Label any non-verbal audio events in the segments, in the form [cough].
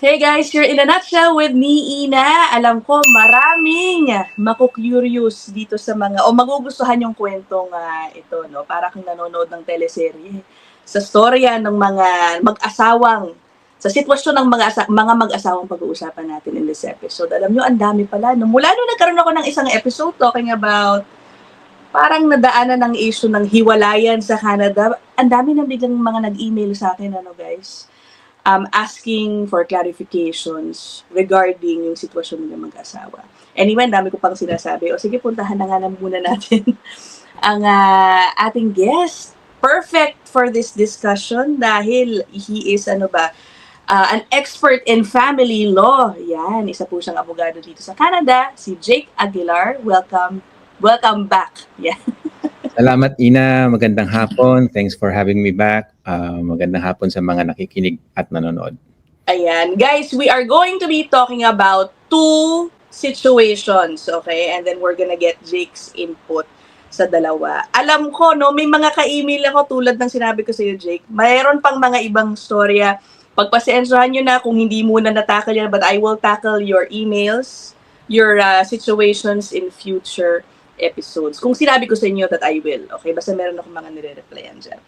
Hey guys, you're in a nutshell with me, Ina. Alam ko, maraming maku-curious dito sa mga, o magugustuhan yung kwentong ah, ito, no? Para kang nanonood ng teleserye. Sa storya ng mga mag-asawang, sa sitwasyon ng mga, asa- mga mag-asawang pag-uusapan natin in this episode. Alam nyo, ang dami pala. No? Mula nung nagkaroon ako ng isang episode talking about parang nadaanan ng issue ng hiwalayan sa Canada, ang dami na biglang mga nag-email sa akin, ano guys, um, asking for clarifications regarding yung sitwasyon ng mag-asawa. Anyway, dami ko pang sinasabi. O sige, puntahan na nga na muna natin [laughs] ang ah, ating guest. Perfect for this discussion dahil he is ano ba, ah, an expert in family law. Yan, isa po siyang abogado dito sa Canada, si Jake Aguilar. Welcome. Welcome back. [laughs] Yeah. Salamat Ina, magandang hapon. Thanks for having me back. Ah, magandang hapon sa mga nakikinig at nanonood. Ayan. Guys, we are going to be talking about two situations, okay? And then we're gonna get Jake's input sa dalawa. Alam ko, no, may mga ka-email ako tulad ng sinabi ko sa iyo, Jake. Mayroon pang mga ibang storya. Pagpasensyahan nyo na kung hindi muna natakal yan, but I will tackle your emails, your uh, situations in future episodes. Kung sinabi ko sa inyo that I will, okay? Basta meron akong mga nire-replyan dyan.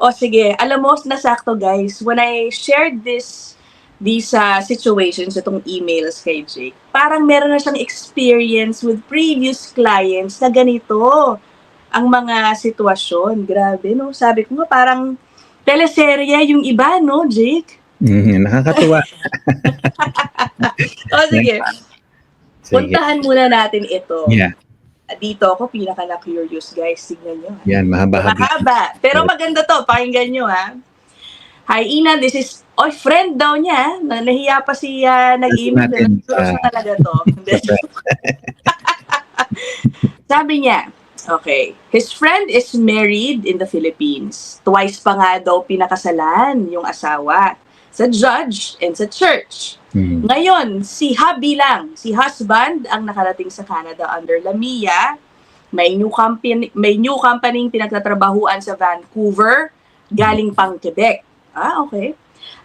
O sige, alam mo, nasakto guys, when I shared this these uh, situations, itong emails kay Jake, parang meron na siyang experience with previous clients na ganito ang mga sitwasyon. Grabe, no? Sabi ko nga, parang teleserye yung iba, no, Jake? Mhm, nakakatuwa. [laughs] [laughs] O sige, Sige. puntahan muna natin ito. Yeah, Dito ako, pinaka na-curious, guys. Tignan nyo. yan, mahaba-haba. Mahaba. Pero maganda to. Pakinggan nyo, ha? Hi, Ina. This is... Oy, friend daw niya. Na- Nahiya pa si uh, nag-email. Ah. talaga to. [laughs] [laughs] Sabi niya, okay, his friend is married in the Philippines. Twice pa nga daw pinakasalan yung asawa sa judge and sa church. Mhm. Ngayon, si hubby lang, si husband ang nakarating sa Canada under Lamia. May new company, may new company pinagtatrabahuan sa Vancouver, galing pang Quebec. Ah, okay.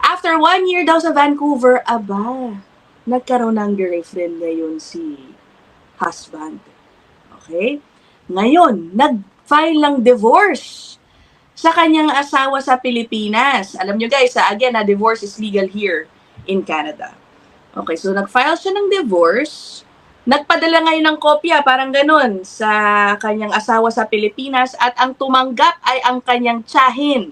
After one year daw sa Vancouver, aba, nagkaroon ng girlfriend ngayon si husband. Okay? Ngayon, nag-file ng divorce sa kanyang asawa sa Pilipinas. Alam nyo guys, ah, again, na divorce is legal here in Canada. Okay, so nag-file siya ng divorce. Nagpadala ngayon ng kopya, parang ganun, sa kanyang asawa sa Pilipinas at ang tumanggap ay ang kanyang tsahin.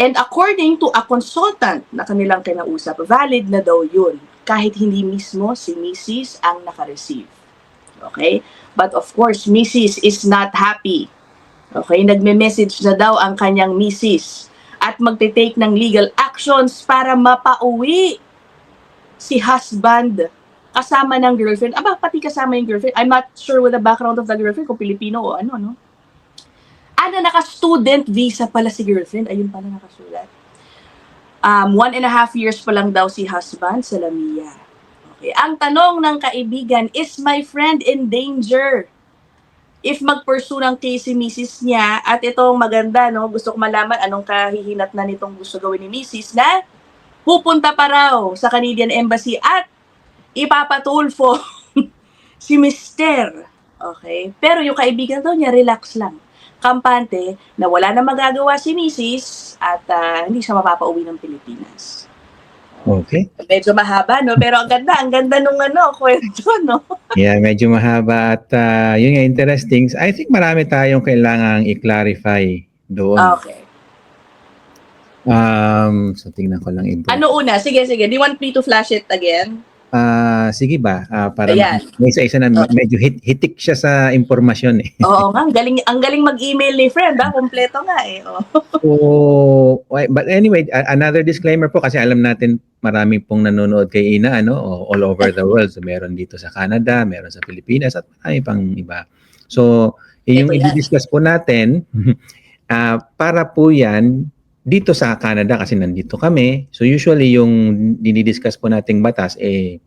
And according to a consultant na kanilang kinausap, valid na daw yun kahit hindi mismo si Mrs. ang nakareceive. Okay? But of course, Mrs. is not happy. Okay? Nagme-message na daw ang kanyang Mrs. at magte-take ng legal actions para mapauwi si husband kasama ng girlfriend. Aba, pati kasama yung girlfriend. I'm not sure with the background of the girlfriend, kung Pilipino o ano, no? Ano, naka-student visa pala si girlfriend. Ayun pala nakasulat. Um, one and a half years pa lang daw si husband sa Lamia. Okay. Ang tanong ng kaibigan, is my friend in danger? If mag-pursue ng case si Mrs. niya, at itong maganda, no, gusto ko malaman anong kahihinat na nitong gusto gawin ni Mrs. na pupunta pa raw sa Canadian Embassy at ipapatulfo [laughs] si Mister. Okay? Pero yung kaibigan daw niya, relax lang. Kampante na wala na magagawa si Mrs. at ah, hindi siya mapapauwi ng Pilipinas. Okay. Medyo mahaba, no? Pero ang ganda, ang ganda nung ano, [laughs] kwento, no? Yeah, medyo mahaba at ah, yun nga, interesting. I think marami tayong kailangang i-clarify doon. Okay. Um, so tingnan ko lang iba. Ano una? Sige, sige. Do you want me to flash it again? Ah, sige ba? Ah, para Ayan. may isa-isa na medyo hit, hitik siya sa impormasyon eh. Oo [laughs] nga, ang galing, ang galing mag-email ni friend, ha? Kompleto nga eh. Oh. So, but anyway, another disclaimer po kasi alam natin marami pong nanonood kay Ina ano all over the world. So, meron dito sa Canada, meron sa Pilipinas at marami pang iba. So, yung i-discuss po natin [laughs] ah, para po 'yan dito sa Canada kasi nandito kami. So usually yung dinidiscuss po nating batas eh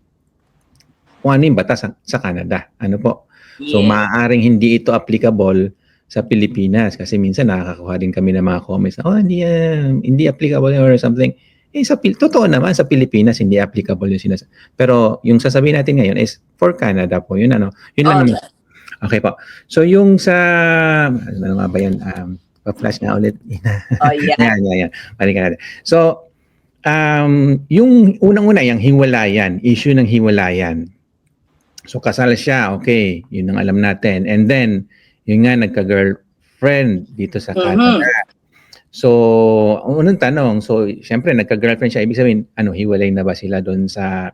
kung ano yung batas sa, sa Canada. Ano po? So Yeah. maaaring hindi ito applicable sa Pilipinas kasi minsan nakakakuha din kami ng mga comments na, oh hindi, ah, hindi applicable or something. Eh, sa, Pil- totoo naman, sa Pilipinas, hindi applicable yung sinas. Pero yung sasabihin natin ngayon is for Canada po. Yun ano. Yun lang Oh, naman. Okay po. So yung sa, ano nga ba yun? Um, pa-flash nga ulit. [laughs] Oh, yeah. yan, yan, yan. Balikan natin. So, um, yung unang-una, yung hiwalayan, issue ng hiwalayan. So, kasal siya, okay, yun ang alam natin. And then, yun nga, nagka-girlfriend dito sa Mhm. Canada. So, ang unang tanong, so, syempre, nagka-girlfriend siya. Ibig sabihin, ano, hiwalay na ba sila doon sa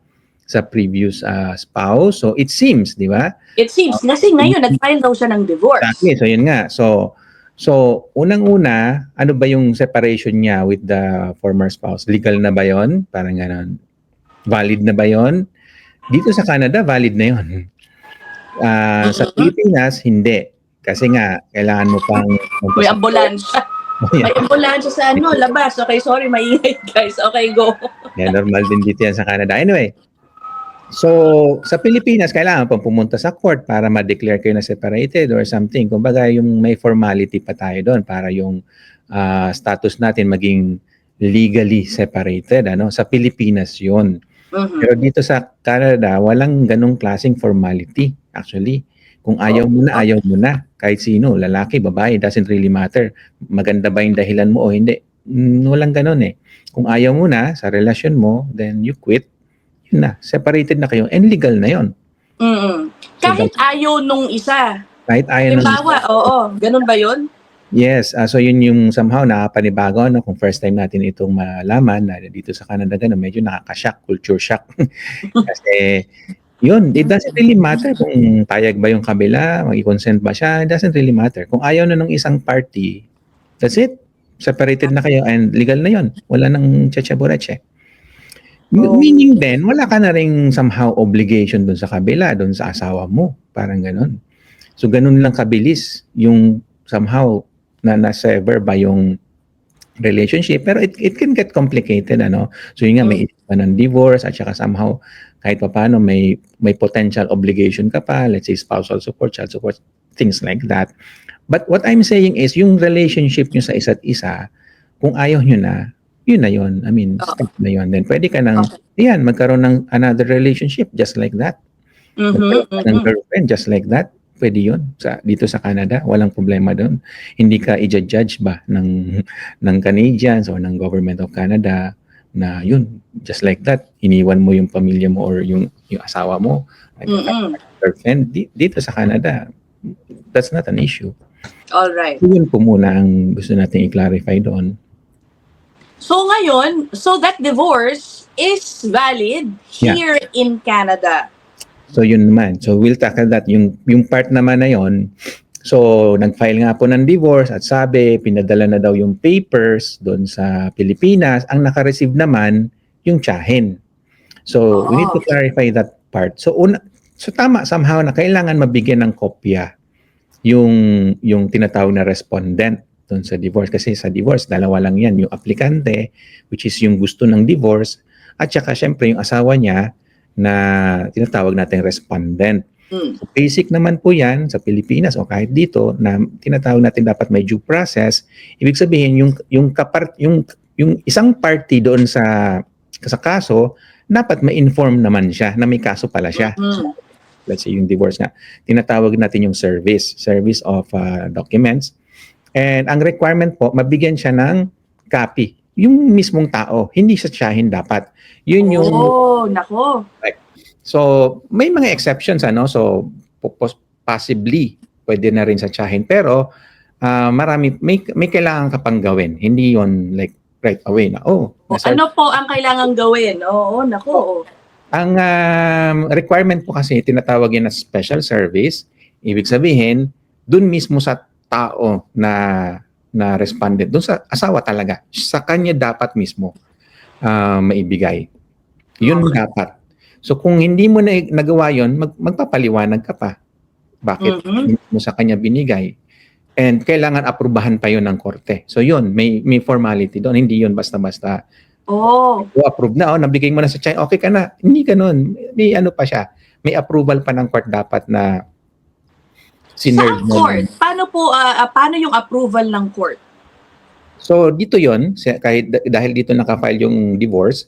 sa previous ah, spouse? So, it seems, di ba? It seems, kasi ngayon, nag-file daw siya ng divorce. Exactly. So, yun nga. So, so unang-una, ano ba yung separation niya with the former spouse? Legal na ba yon? Parang ganon. Valid na ba yon? Dito sa Canada, valid na yon. Ah, Sa Mhm. Pilipinas, hindi. Kasi nga, kailangan mo pang... May ambulansya. May ambulansya sa ano, labas. Okay, sorry, maingay guys. Okay, go. Yeah, normal din dito yan sa Canada. Anyway, so sa Pilipinas, kailangan pang pumunta sa court para ma-declare kayo na separated or something. Kumbaga, yung may formality pa tayo doon para yung ah, status natin maging legally separated. Ano? Sa Pilipinas yon Mhm. Pero dito sa Canada, walang ganong klaseng formality actually. Kung ayaw mo na, ayaw mo na. Kahit sino, lalaki, babae, doesn't really matter. Maganda ba yung dahilan mo o hindi. Mm, walang ganon eh. Kung ayaw mo na sa relasyon mo, then you quit. Na. Separated na kayo. And legal na yon. Mhm. Kahit ayaw nung isa. Kahit ayaw na. Halimbawa, oo. Ganun ba yun? Yes. ah, so yun yung somehow nakapanibago. No? Kung first time natin itong malaman na dito sa Canada, ganun, medyo nakaka-shock, culture shock. [laughs] Kasi yun, it doesn't really matter kung payag ba yung kabila, mag-consent ba siya, it doesn't really matter. Kung ayaw na ng isang party, that's it. Separated na kayo and legal na yon. Wala nang cheche-boreche. Oh. Meaning then, wala ka na rin somehow obligation dun sa kabila, dun sa asawa mo. Parang ganun. So, ganun lang kabilis yung somehow na na-sever ba yung relationship. Pero it, it can get complicated, ano? So, yun nga, may issue pa ng divorce at saka somehow kahit pa paano may may potential obligation ka pa, let's say spousal support, child support, things like that. But what I'm saying is yung relationship nyo sa isa't isa, kung ayaw nyo na, yun na yun. I mean, Oo. stop na yun. Then pwede ka nang, Okay. yan, magkaroon ng another relationship just like that. Mhm, Magkaroon ka ng mhm. girlfriend just like that. Pwede yun. Sa, dito sa Canada, walang problema doon. Hindi ka i-judge ba ng, [laughs] ng Canadians or ng government of Canada na yun, just like that, iniwan mo yung pamilya mo or yung, yung asawa mo, like, Mhm. girlfriend, di- dito sa Canada, that's not an issue. All right. Yun po muna ang gusto natin i-clarify doon. So ngayon, so that divorce is valid Yeah. here in Canada. So yun naman. So we'll tackle that. Yung, yung part naman na yon. So nag-file nga po ng divorce at sabi, pinadala na daw yung papers doon sa Pilipinas. Ang naka-receive naman, yung tsahin. So we need to clarify that part. So una, so tama somehow na kailangan mabigyan ng kopya yung yung tinatawag na respondent doon sa divorce kasi sa divorce dalawa lang yan yung aplikante which is yung gusto ng divorce at saka syempre yung asawa niya na tinatawag natin respondent. Mm. So basic naman po yan sa Pilipinas o kahit dito na tinatawag natin dapat may due process. Ibig sabihin yung yung kapart yung yung isang party doon sa sa kaso dapat ma-inform naman siya na may kaso pala siya. Mhm. Let's say yung divorce nga. Tinatawag natin yung service, service of uh, documents. And ang requirement po, mabigyan siya ng copy. Yung mismong tao, hindi sa tsahin dapat. Yun yung Oh, nako. So, may mga exceptions ano. So, po- pos- possibly pwede na rin sa tsahin pero ah, marami may may kailangan ka pang gawin. Hindi 'yon like right away na oh, nasa- ano po ang kailangan gawin? Oo, nako. ang um, requirement po kasi tinatawag yan na special service. Ibig sabihin, dun mismo sa tao na na respondent, dun sa asawa talaga, sa kanya dapat mismo ah, maibigay. Yun Okay. dapat. So kung hindi mo na nagawa yon, mag, magpapaliwanag ka pa. Bakit Mhm. hindi mo sa kanya binigay? And kailangan aprubahan pa yon ng korte. So yun, may may formality doon. Hindi yun basta-basta Oh, o approve na, oh, nabigay mo na sa China, okay ka na. Hindi ganun. May ano pa siya. May approval pa ng court dapat na sinerve mo. court, paano po, ah, paano yung approval ng court? So dito 'yon, kahit dah- dahil dito naka-file yung divorce,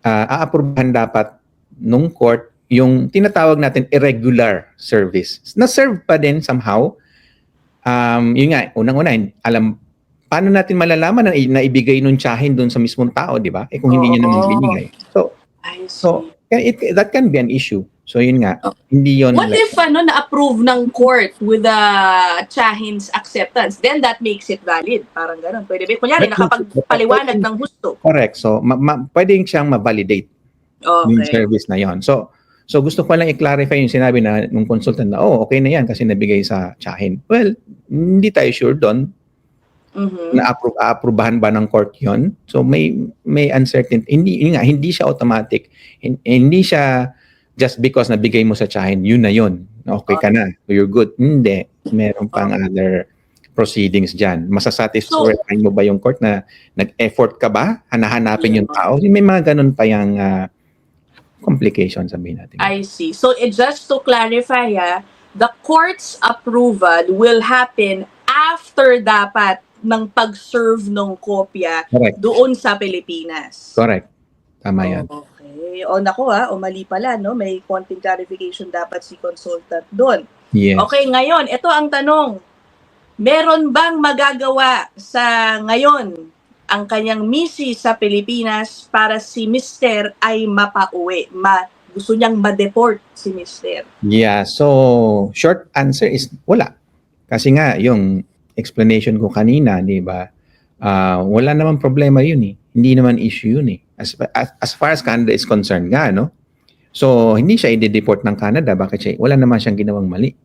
ah aaprubahan dapat nung court yung tinatawag natin irregular service. Na-serve pa din somehow. Um, yun nga, unang-una, alam, paano natin malalaman na, na ibigay nung tsahin doon sa mismong tao, di ba? Eh kung hindi niya naman binigay. So. So, it, that can be an issue. So yun nga, Oh. hindi yun What like- if ano na-approve ng court with the Chahin's acceptance? Then that makes it valid. Parang ganun. Pwede ba? Kunyari, nakapagpaliwanag ng gusto. correct. So, ma- ma- pwedeng siyang ma-validate yung Okay. service na yon. So, so gusto ko lang i-clarify yung sinabi na nung consultant na, oh, okay na yan kasi nabigay sa tsahin. Well, hindi tayo sure doon Mhm. na approve aaprubahan ba ng court yon. So may may uncertainty. Hindi yun nga, hindi siya automatic. Hin- Hindi siya just because nabigay mo sa tsahin, yun na yun. Okay ka na. You're good. Hindi. Meron pang other proceedings dyan. Masasatisfy mo ba yung court na nag-effort ka ba? Hanahanapin yung tao? May mga ganun pa yung ah, complication sabihin natin. I see. So it just to clarify, ah, the court's approval will happen after dapat ng pag-serve ng kopya Correct. doon sa Pilipinas. Correct. Tama yan. Okay. O nako ha, o mali pala, no? May konting clarification dapat si consultant doon. Yes. Okay, ngayon, ito ang tanong. Meron bang magagawa sa ngayon ang kanyang misi sa Pilipinas para si Mister ay mapauwi? Ma gusto niyang ma-deport si Mister. Yeah, so short answer is wala. Kasi nga yung explanation ko kanina, 'di ba? Ah, wala naman problema 'yun eh. Hindi naman issue 'yun eh. As, as, as far as Canada is concerned nga, no? So, hindi siya i-deport ng Canada. Bakit siya? Wala naman siyang ginawang mali.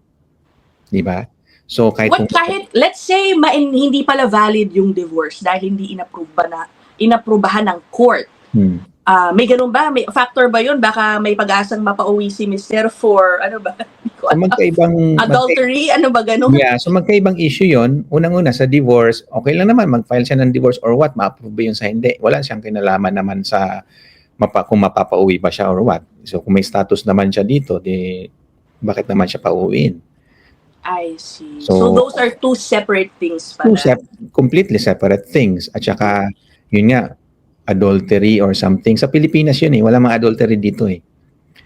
'Di ba? So, kahit What, kahit, let's say, ma- hindi pala valid yung divorce dahil hindi inapprove ba na, inaprubahan ng court. Hmm. Ah, may ganun ba? May factor ba yun? Baka may pag-asang mapauwi si Mister for, ano ba? [laughs] So, magkaibang magka- Adultery? Ano ba ganun? Yeah, so magkaibang issue 'yon. Unang-una sa divorce, okay lang naman mag-file siya ng divorce or what, ma-approve ba 'yun sa hindi. Wala siyang kinalaman naman sa mapa, kung mapapauwi ba siya or what. So kung may status naman siya dito, di bakit naman siya pauwiin? I see. So, So- those are two separate things pala. Two sep- completely separate things. At saka yun nga adultery or something. Sa Pilipinas yun eh, wala mga adultery dito eh.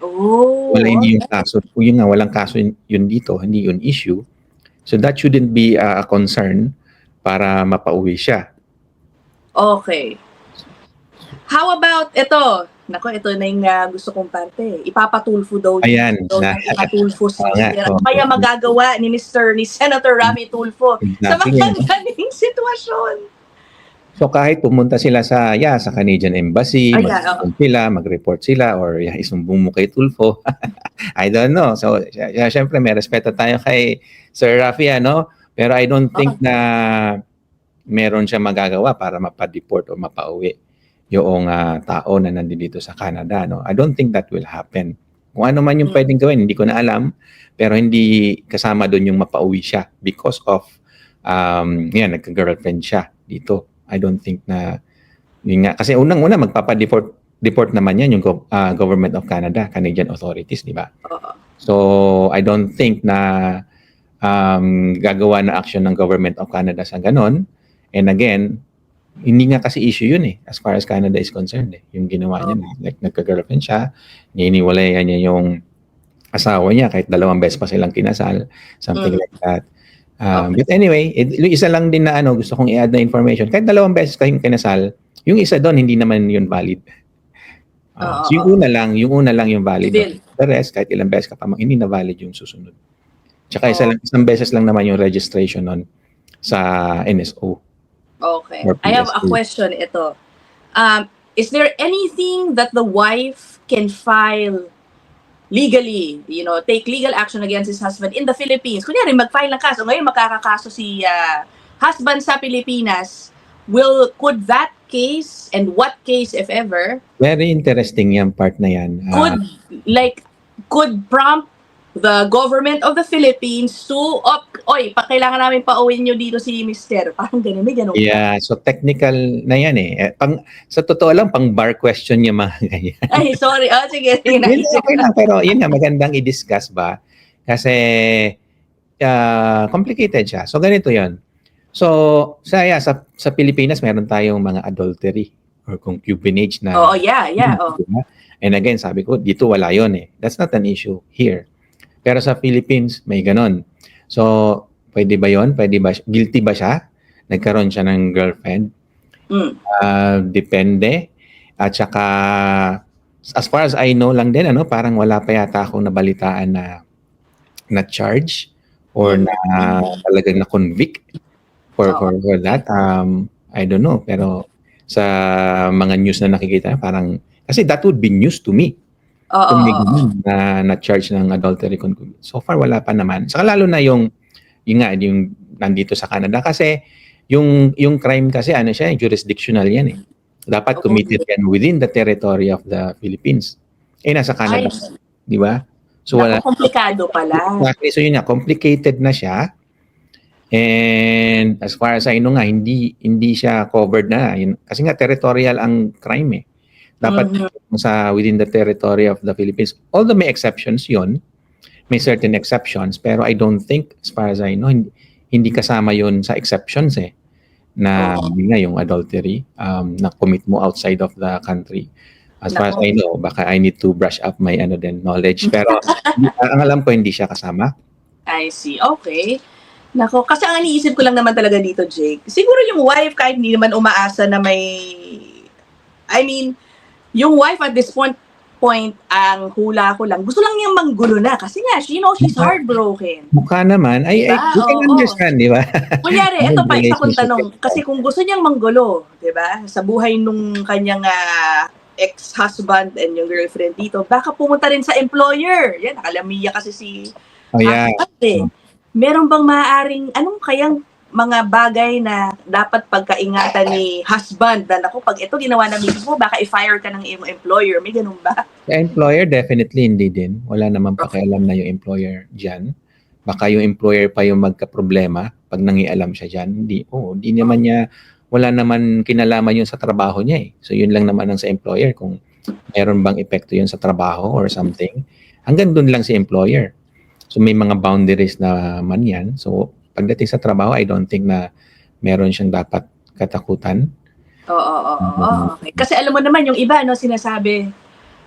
Oh. Wala hindi yung kaso. Yun nga, walang kaso yun, dito, hindi yun issue. So that shouldn't be uh, a concern para mapauwi siya. Okay. How about ito? Nako, ito na yung ah, gusto kong parte. Ipapatulfo daw Ayan. daw Na, ipatulfo si Oo nga, Mr. oo. Ano kaya magagawa ni Mr. ni Senator Rafi Tulfo sa Exactly. mga ganing sitwasyon? So kahit pumunta sila sa yeah, sa Canadian Embassy, Ay, yeah, mag sila, mag-report sila or yeah, isumbong mo kay Tulfo. [laughs] I don't know. So sy- syempre may respeto tayo kay Sir Rafi ano, pero I don't think na meron siya magagawa para mapa-deport o mapauwi yung ah, tao na nandito sa Canada no. I don't think that will happen. Kung ano man yung Mm. pwedeng gawin, hindi ko na alam, pero hindi kasama doon yung mapauwi siya because of um yan nagka-girlfriend siya dito. I don't think na yun nga kasi unang-una magpapa-deport deport naman yan yung ah, government of Canada, Canadian authorities, di ba? So I don't think na um, gagawa na action ng government of Canada sa ganon. And again, hindi nga kasi issue yun eh, as far as Canada is concerned eh. Yung ginawa niya, like nagka-girlfriend siya, niniwalayan niya yung asawa niya kahit dalawang beses pa silang kinasal, something Mm. like that. Um, But anyway, it, yung isa lang din na ano, gusto kong i-add na information. Kahit dalawang beses kayong kinasal, yung isa doon, hindi naman yun valid. Uh, Oo, so yung una lang, yung una lang yung valid. Still. The rest, kahit ilang beses ka pa, hindi na valid yung susunod. Tsaka isa Oo. lang, isang beses lang naman yung registration nun sa NSO. Okay. I have a question ito. Um, is there anything that the wife can file legally, you know, take legal action against his husband in the Philippines? Kunyari, mag-file ng kaso. Ngayon, makakakaso si ah, husband sa Pilipinas. Will, could that case, and what case, if ever, Very interesting yung part na yan. Ah, could, like, could prompt the government of the Philippines to, op, oy, pa, kailangan namin pauwiin nyo dito si Mister. Parang ganun, may ganun. yeah, so technical na yan eh. Eh, Pang, sa totoo lang, pang bar question yung mga ganyan. Ay, sorry. Oh, sige. [laughs] Yun, okay lang, pero yun nga, magandang i-discuss ba? Kasi uh, complicated siya. So ganito yon So, sa, yeah, sa, sa Pilipinas, meron tayong mga adultery or concubinage na Oo, yeah, yeah. Oh. And again, sabi ko, dito wala yon eh. That's not an issue here. Pero sa Philippines, may ganon. So, pwede ba yon? Pwede ba, guilty ba siya? Nagkaroon siya ng girlfriend? Mm. Ah, depende. At saka, as far as I know lang din, ano, parang wala pa yata akong nabalitaan na na charge or na talagang na convict for, Oo. for, for that. Um, I don't know. Pero sa mga news na nakikita, parang, kasi that would be news to me. Oo, Kung may ganun na, na charge ng adultery concubine. So far, wala pa naman. Saka lalo na yung, yung nga, yung nandito sa Canada. Kasi, yung, yung crime kasi, ano siya, jurisdictional yan eh. Dapat committed yan within the territory of the Philippines. Eh, nasa Canada. Di ba? So, wala. naku, komplikado pala. Exactly. So, yun nga, complicated na siya. And as far as I know nga, hindi hindi siya covered na. Yun, kasi nga, territorial ang crime eh. Dapat Mhm. sa within the territory of the Philippines. Although may exceptions yon, may certain exceptions, pero I don't think, as far as I know, hindi, hindi kasama yon sa exceptions eh na yun nga yung adultery um, na commit mo outside of the country. As far as. I know, baka I need to brush up my ano din knowledge. [laughs] Pero ang alam ko hindi siya kasama. I see. Okay. Nako, kasi ang iniisip ko lang naman talaga dito, Jake, siguro yung wife kahit hindi naman umaasa na may I mean, yung wife at this point point ang hula ko lang. Gusto lang niyang manggulo na kasi nga, she, you know, she's heartbroken. Mukha naman, ay, ay, Diba? you can understand, di ba? Kunyari, [laughs] ito pa isa kong tanong. Kasi kung gusto niyang manggulo, di ba? Sa buhay nung kanyang ah, ex-husband and yung girlfriend dito, baka pumunta rin sa employer. Yan, nakalamiya kasi si Oh, yeah. husband eh. Meron bang maaaring, anong kayang mga bagay na dapat pagkaingatan ni husband na naku, pag ito ginawa na mismo, baka i-fire ka ng iyong employer. May ganun ba? Sa employer, definitely hindi din. Wala naman pakialam na yung employer dyan. Baka yung employer pa yung magka-problema pag nangialam siya dyan. Hindi, oh, hindi naman niya, wala naman kinalaman yun sa trabaho niya eh. So yun lang naman ang sa employer kung meron bang epekto yun sa trabaho or something. Hanggang doon lang si employer. So may mga boundaries na man yan. So pagdating sa trabaho, I don't think na meron siyang dapat katakutan. Oo, oo, oo, oo. Okay. Kasi alam mo naman, yung iba, no, sinasabi,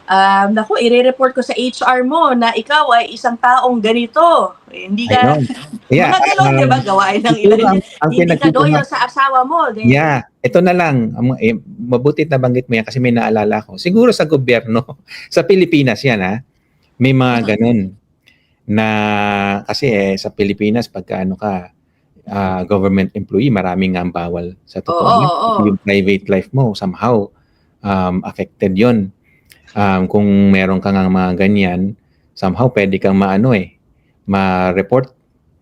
um, naku, i-report ko sa HR mo na ikaw ay isang taong ganito. Eh, hindi ka. [laughs] Yeah. mga ganon, um, di ba? Gawain ng ilan. ang, ang Hindi ka loyal sa asawa mo. Ganyan. Yeah, ito na lang. Ang- Eh, mabuti na banggit mo yan kasi may naalala ko. Siguro sa gobyerno, [laughs] sa Pilipinas yan ha, may mga ganun na kasi eh, sa Pilipinas pagka ano ka, ah, government employee, maraming nga ang bawal sa totoo. Oo, lang. oo. Yung private life mo, somehow, um, affected yon Um, kung meron ka nga mga ganyan, somehow pwede kang maano eh, ma-report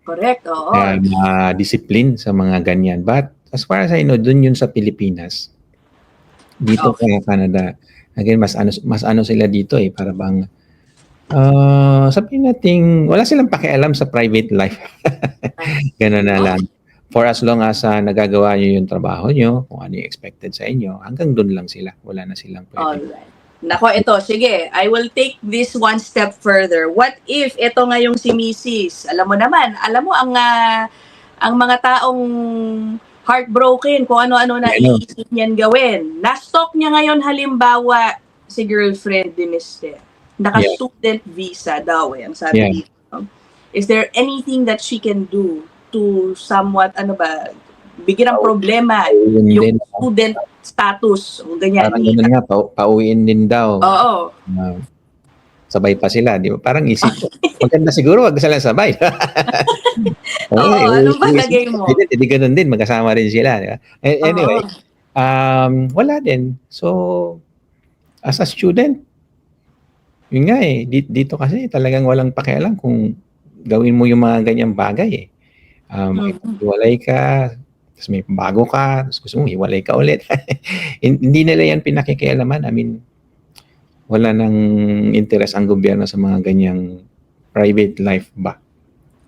Correct, oo. uh, ma-discipline sa mga ganyan. But as far as I know, dun yun sa Pilipinas. Dito Okay. sa Canada. Again, mas ano, mas ano sila dito eh, para bang uh, sabihin natin, wala silang pakialam sa private life. [laughs] Ganun na lang. For as long as uh, nagagawa nyo yung trabaho nyo, kung ano yung expected sa inyo, hanggang dun lang sila. Wala na silang pwede. Alright. Nako, ito, sige. I will take this one step further. What if ito nga yung si Mrs. Alam mo naman, alam mo ang ah, ang mga taong heartbroken kung ano-ano na Ano? iisip niyan gawin. Na-stalk niya ngayon halimbawa si girlfriend ni Mr. Naka-student visa daw eh, ang sabi Yeah. dito. Is there anything that she can do to somewhat, ano ba, bigyan ng problema Yun yung din, student status o ganyan. parang ganun nga, pa- pauwiin din daw. Oo. Ah, sabay pa sila, di ba? Parang isip ko, [laughs] maganda siguro wag sila sabay. [laughs] [laughs] Oo, eh, ano ba uwi lagay mo? Hindi, hindi ganun din, magkasama rin sila. Di ba? Eh, Anyway, Oo. um, wala din. So, as a student, yun nga eh, di- dito kasi talagang walang pakialam kung gawin mo yung mga ganyang bagay eh. Um, Mhm. hiwalay ka, tapos may bago ka, tapos gusto mo hiwalay ka ulit. [laughs] Hindi nila yan pinakikialaman. I mean, wala nang interest ang gobyerno sa mga ganyang private life ba.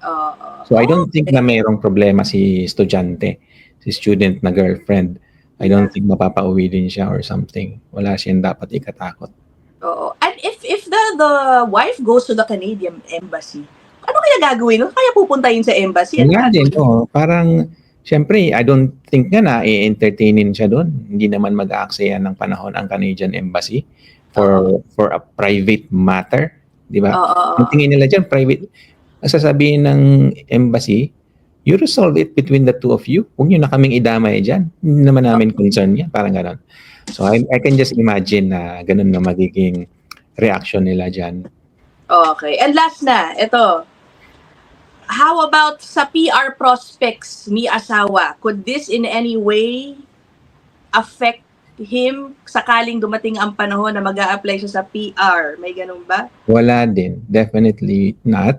Oo. So I don't think na mayroong problema si estudyante, si student na girlfriend. I don't think mapapauwi din siya or something. Wala siyang dapat ikatakot. Oo. And if if the the wife goes to the Canadian embassy, ano kaya gagawin? nun? Kaya pupunta yun sa embassy? Ano Wala din, oh, parang Siyempre, I don't think nga na i-entertainin siya doon. Hindi naman mag-aaksaya ng panahon ang Canadian Embassy for for a private matter, di ba? Ang tingin nila dyan, private, sasabihin ng embassy, you resolve it between the two of you. Huwag nyo na kaming idamay dyan. Hindi naman namin concern yan. Parang ganon. So, I, I can just imagine na ganun na magiging reaction nila dyan. Okay. And last na, ito. How about sa PR prospects ni asawa? Could this in any way affect him sakaling dumating ang panahon na mag apply siya sa PR? May ganun ba? Wala din. Definitely not.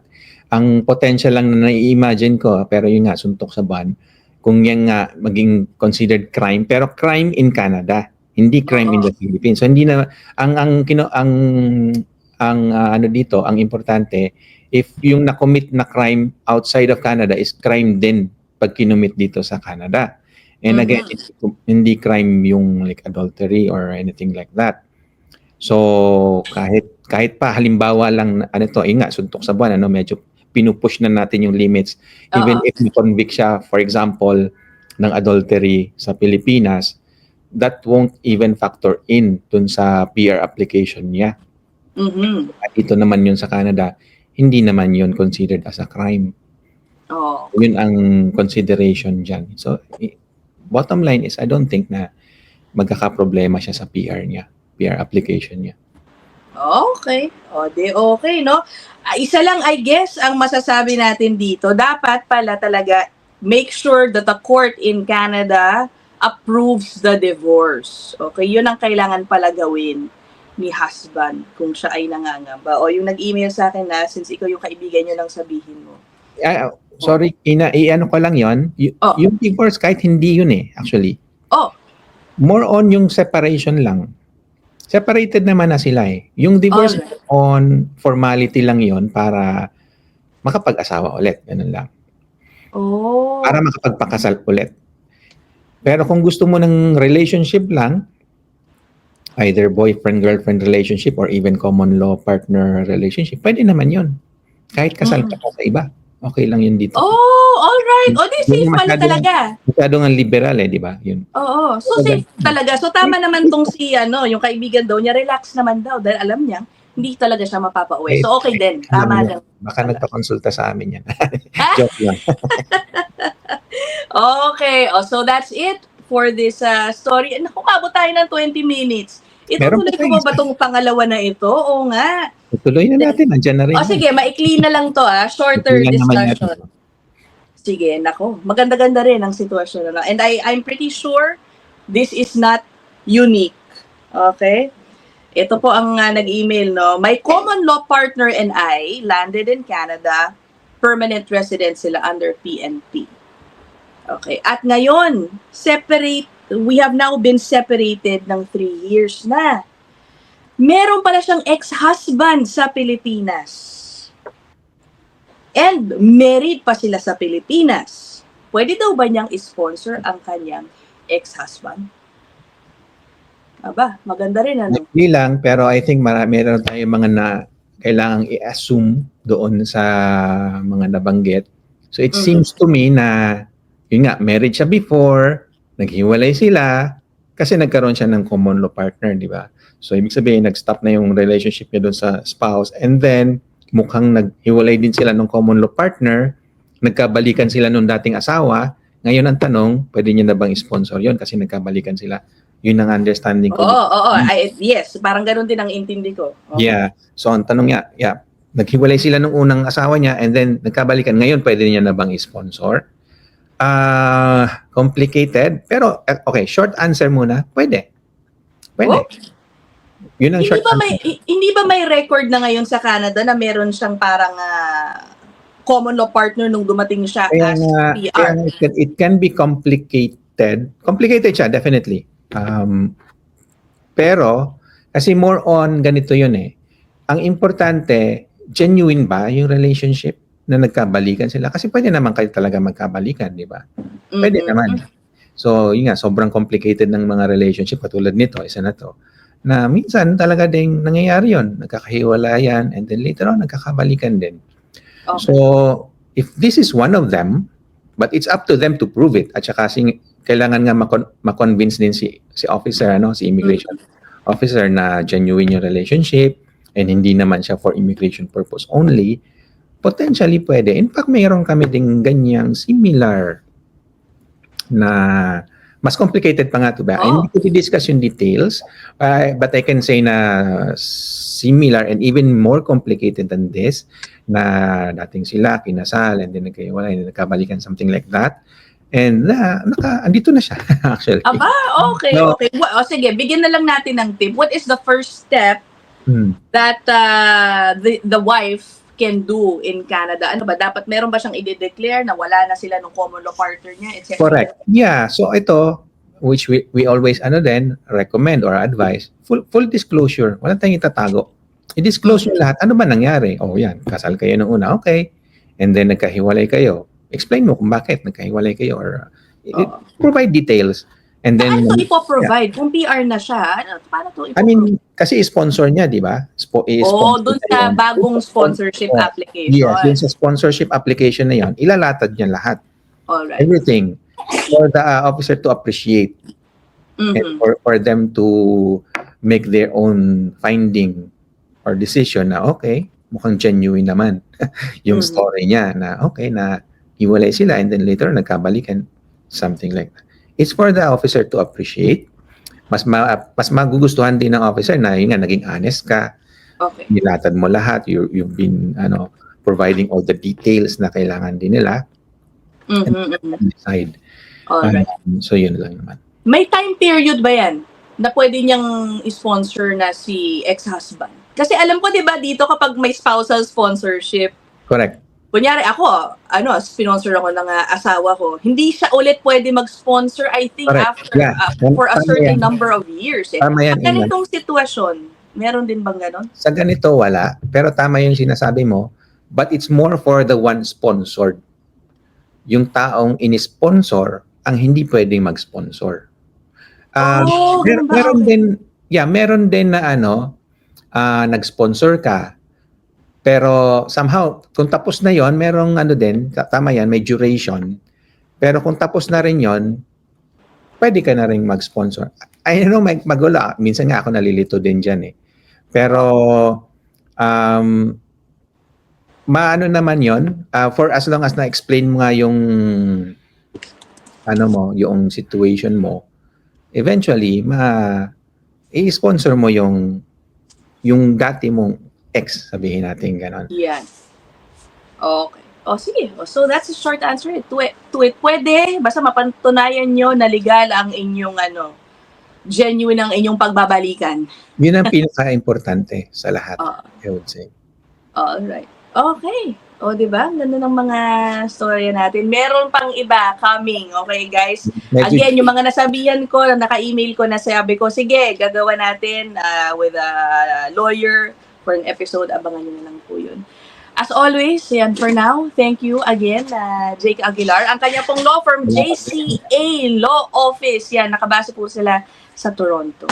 Ang potential lang na nai-imagine ko, pero yun nga, suntok sa ban, kung yan nga maging considered crime, pero crime in Canada, hindi crime in the Philippines. So hindi na ang ang kino ang ang ah, ano dito, ang importante if yung na-commit na crime outside of Canada is crime din pag kinumit dito sa Canada. And again, Mhm. it's, hindi crime yung like adultery or anything like that. So kahit kahit pa halimbawa lang ano to, yun nga suntok sa buwan ano medyo pinupush na natin yung limits even Oo. if convict siya for example ng adultery sa Pilipinas that won't even factor in dun sa PR application niya. Mhm. At ito naman yun sa Canada, hindi naman yun considered as a crime. Oh. Yun ang consideration dyan. So, bottom line is, I don't think na magkakaproblema siya sa PR niya, PR application niya. Okay. O, di okay, no? Ah, Isa lang, I guess, ang masasabi natin dito, dapat pala talaga make sure that the court in Canada approves the divorce. Okay, yun ang kailangan pala gawin ni husband kung siya ay nangangamba. O yung nag-email sa akin na, since ikaw yung kaibigan nyo lang sabihin mo. Ah, sorry, ina, i-ano ko lang yon y- Oh. Yung divorce, kahit hindi yun eh, actually. Oh. More on yung separation lang. Separated naman na sila eh. Yung divorce Alright. on formality lang yon para makapag-asawa ulit. Ganun lang. Oh. Para makapagpakasal ulit. Pero kung gusto mo ng relationship lang, either boyfriend-girlfriend relationship or even common law partner relationship, pwede naman yun. Kahit kasal ka pa sa iba. Okay lang yun dito. Oh, all right. O, di safe pala talaga. Masyado nga liberal eh, di ba? Yun. Oo. So, safe talaga. So, tama naman tong si, ano, yung kaibigan daw niya, relax naman daw dahil alam niya, hindi talaga siya mapapauwi. So, okay din. Tama lang. Baka nagpakonsulta sa amin yan. [laughs] [laughs] Joke lang. [laughs] Okay. Oh, so, that's it for this uh, story. Naku, mabot tayo ng 20 minutes. Meron Itutuloy pa ko tayo ba itong pangalawa na ito? Oo nga. Tuloy na natin. Andyan na rin. O, sige, maikli na lang to, ah. Shorter Tuloy discussion. Sige, nako. Maganda-ganda rin ang sitwasyon na. And I, I'm pretty sure this is not unique. Okay? Ito po ang uh, nag-email, no? My common law partner and I landed in Canada. Permanent resident sila under PNP. Okay. At ngayon, separate, we have now been separated ng three years na. Meron pala siyang ex-husband sa Pilipinas. And married pa sila sa Pilipinas. Pwede daw ba niyang sponsor ang kanyang ex-husband? Aba, maganda rin ano. Hindi lang, pero I think marami meron tayong mga na kailangang i-assume doon sa mga nabanggit. So it Mhm. seems to me na, yun nga, married siya before, naghiwalay sila, kasi nagkaroon siya ng common law partner, di ba? So ibig sabihin, nag-stop na yung relationship niya doon sa spouse, and then mukhang naghiwalay din sila ng common law partner, nagkabalikan sila nung dating asawa, ngayon ang tanong, pwede niya na bang sponsor yon kasi nagkabalikan sila. Yun ang understanding Oo, ko. oo, oo. I- yes, parang ganun din ang intindi ko. Oo. Yeah. So ang tanong niya, yeah, naghiwalay sila nung unang asawa niya and then nagkabalikan. Ngayon pwede niya na bang i-sponsor? Ah, complicated. Pero eh, okay, short answer muna. Pwede. Pwede. Oh. Yun ang Hindi short ba may answer. hi- hindi ba may record na ngayon sa Canada na meron siyang parang ah, common law partner nung dumating siya Kaya as nga, PR? kaya it, can, it can be complicated. Complicated siya, definitely. Um, pero, kasi more on ganito yun eh. Ang importante, genuine ba yung relationship na nagkabalikan sila? Kasi pwede naman kayo talaga magkabalikan, di ba? Pwede Mhm. naman. So, yun nga, sobrang complicated ng mga relationship katulad nito, isa na to, na minsan talaga ding nangyayari yun. Nagkakahiwalayan and then later on, nagkakabalikan din. Okay. So, if this is one of them, But it's up to them to prove it. At saka sing, kailangan nga makon- makonvince din si si officer ano, si immigration officer na genuine yung relationship and hindi naman siya for immigration purpose only. Potentially pwede. In fact, mayroon kami ding ganyang similar na mas complicated pa nga to ba? Oh. Hindi ko discuss yung details, uh, but I can say na similar and even more complicated than this na dating sila kinasal and then nagkahiwalay and then nagkabalikan something like that. And na naka andito na siya [laughs] actually. Aba, okay, No. okay. Wa- O sige, bigyan na lang natin ng tip. What is the first step Hmm. that uh, the the wife can do in Canada? Ano ba? Dapat meron ba siyang i-declare na wala na sila nung common law partner niya, etc. Correct. Yeah, so ito which we, we always ano din recommend or advise full full disclosure. Wala tayong itatago. I-disclose yung lahat. Ano ba nangyari? Oh, yan. Kasal kayo nung una. Okay. And then nagkahiwalay kayo. Explain mo kung bakit nagkahiwalay kayo or uh, Oo. provide details. And then Paano ito ipoprovide? Kung PR na siya, ano, paano ito I mean, kasi sponsor niya, di ba? Spo- i-sponsor dun niya sa yun. bagong sponsorship Oh, application. Yes, dun sa sponsorship application na yan, ilalatad niya lahat. Alright. Everything. For the uh, officer to appreciate and Mhm. for, for them to make their own finding or decision na okay, mukhang genuine naman [laughs] yung Mhm. story niya na okay na hiwalay sila and then later nagkabalikan something like that. It's for the officer to appreciate. Mas ma, mas magugustuhan din ng officer na yun nga naging honest ka, Okay. nilatad mo lahat, you you've been ano providing all the details na kailangan din nila Mhm, mhm. and decide. Alright. Um, so yun lang naman. May time period ba yan na pwede niyang sponsor na si ex-husband? Kasi alam ko, di ba, dito kapag may spousal sponsorship, Correct. Kunyari ako, ano, sponsor ako ng ah, asawa ko, hindi siya ulit pwede mag-sponsor, I think, Correct. after, Yeah. ah, for a Tama certain yan. number of years. Eh. Tama yan, Iman. ganitong sitwasyon, meron din bang ganon? Sa ganito, wala. Pero tama yung sinasabi mo. But it's more for the one sponsored. Yung taong ini-sponsor ang hindi pwedeng mag-sponsor. Ah, oh, mer- meron din, yeah, meron din na ano, ah, nag-sponsor ka. Pero somehow, kung tapos na yon merong ano din, ta- tama yan, may duration. Pero kung tapos na rin yon pwede ka na rin mag-sponsor. I know, mag magulo. ah. Minsan nga ako nalilito din dyan eh. Pero, um, maano naman yon ah, for as long as na-explain mo nga yung ano mo, yung situation mo, eventually, ma i-sponsor mo yung yung dati mong ex, sabihin natin ganon. Yan. Okay. O sige. O, so that's a short answer. Tweet, tweet. Pwede. Basta mapatunayan nyo na legal ang inyong ano, genuine ang inyong pagbabalikan. Yun ang pinaka-importante sa lahat, Oo. I would say. Alright. Okay. O, di ba? Ganda ng mga storya natin. Meron pang iba coming. Okay, guys? Again, yung mga nasabihan ko, na naka-email ko na sabi ko, sige, gagawa natin ah, with a lawyer for an episode. Abangan nyo na lang po yun. As always, yan for now. Thank you again, uh, Jake Aguilar. Ang kanya pong law firm, JCA Law Office. Yan, nakabase po sila sa Toronto.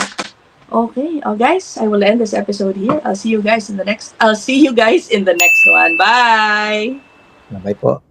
Okay, oh guys, I will end this episode here. I'll see you guys in the next. I'll see you guys in the next one. Bye. Bye po.